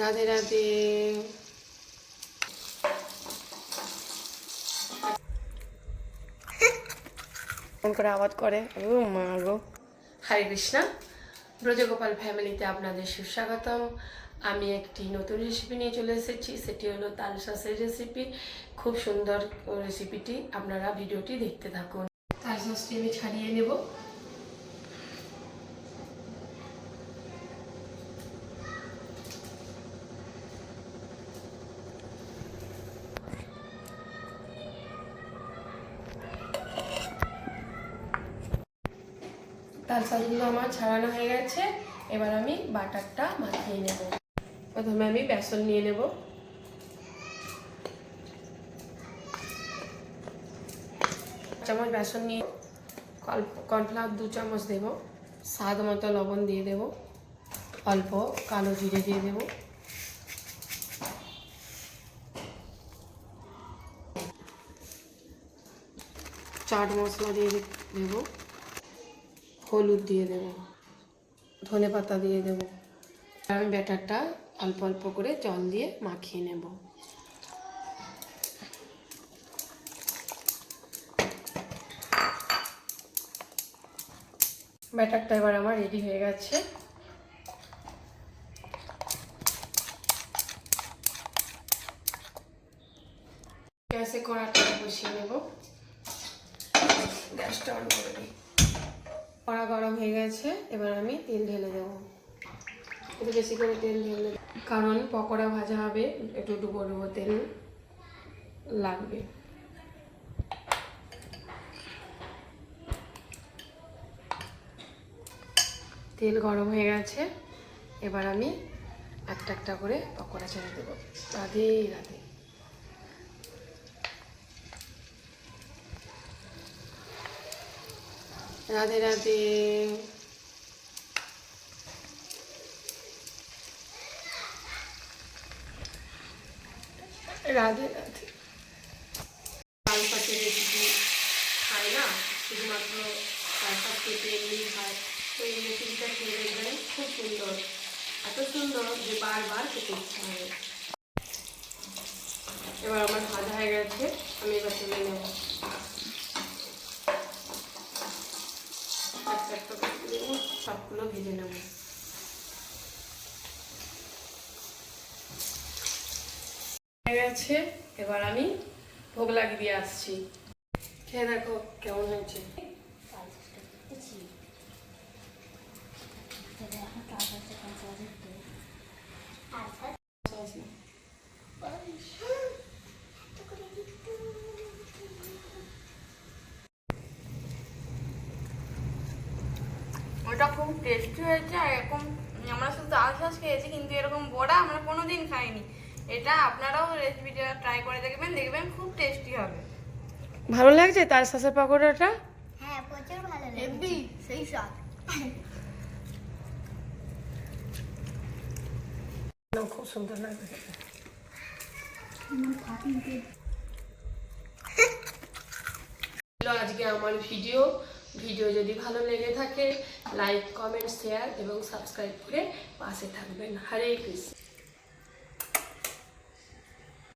Radhe Radhe. Phone করে আওয়াজ করে। ও মা গো। হরে কৃষ্ণা। ব্রজগোপাল ফ্যামিলিতে আপনাদের সুস্বাগতম। আমি একটি নতুন রেসিপি নিয়ে চলে এসেছি। সেটি হলো তাল সসের রেসিপি খুব সুন্দর রেসিপিটি আপনারা ভিডিওটি দেখতে থাকুন। তাল সসটি আমি ছাড়িয়ে নেব। তাল সসগুলো আমার ছাড়ানো হয়ে গেছে। এবার আমি বাটারটা মাখিয়ে নেব। প্রথমে আমি বেসন নিয়ে নেব। চামচ বেসন নিয়ে কর্নফ্লাওয়ার দু চামচ দেব। স্বাদ মতো লবণ দিয়ে দেব। অল্প কালো জিরে দিয়ে দেব। চাট মশলা দিয়ে দেব। হলুদ দিয়ে দেব, ধনে পাতা দিয়ে দেব। আমি ব্যাটারটা অল্প অল্প করে জল দিয়ে মাখিয়ে নেব। ব্যাটারটা এবার আমার রেডি হয়ে গেছে। গ্যাসে কড়াটা বসিয়ে নেব। গ্যাসটা অন করে দিই। কড়া গরম হয়ে গেছে, এবার আমি তেল ঢেলে দেবো। একটু বেশি করে তেল ঢেলে কারণ পকোড়া ভাজা হবে, একটু ডুবো ডুবো তেল লাগবে। তেল গরম হয়ে গেছে, এবার আমি একটা একটা করে পকোড়া ছেড়ে দেবো। রাধে রাধে। রাধে রাধে। রাধে রাধে। লাল পাতের রেসিপি খায় না? শুধুমাত্র লাল পাত কেটে এমনি খায় তো এই রেসিপিটা খেয়ে দেখবেন, খুব সুন্দর। এত সুন্দর যে বারবার খেতে ইচ্ছা হবে এবার আমার ভাজা হয়ে গেছে, আমি এবার তুলে নেব। ভেজে নেব হয়ে এবার আমি ভোগ লাগিয়ে দিয়ে আসছি খেয়ে দেখো কেমন হয়েছে ওটা খুব টেস্টি হয়েছে আর এরকম আমরা শুধু সস খেয়েছি কিন্তু এরকম বড়া আমরা কোনোদিন খাইনি। এটা আপনারাও রেসিপিটা ট্রাই করে দেখবেন দেখবেন খুব টেস্টি হবে। ভালো লাগছে তার সাথে পকোড়াটা? হ্যাঁ প্রচুর ভালো লাগে হেভি সেই স্বাদ। খুব সুন্দর লাগবে আজকে আমার ভিডিও ভিডিও যদি ভালো লেগে থাকে লাইক কমেন্ট শেয়ার এবং সাবস্ক্রাইব করে পাশে থাকবেন। হরে কৃষ্ণ।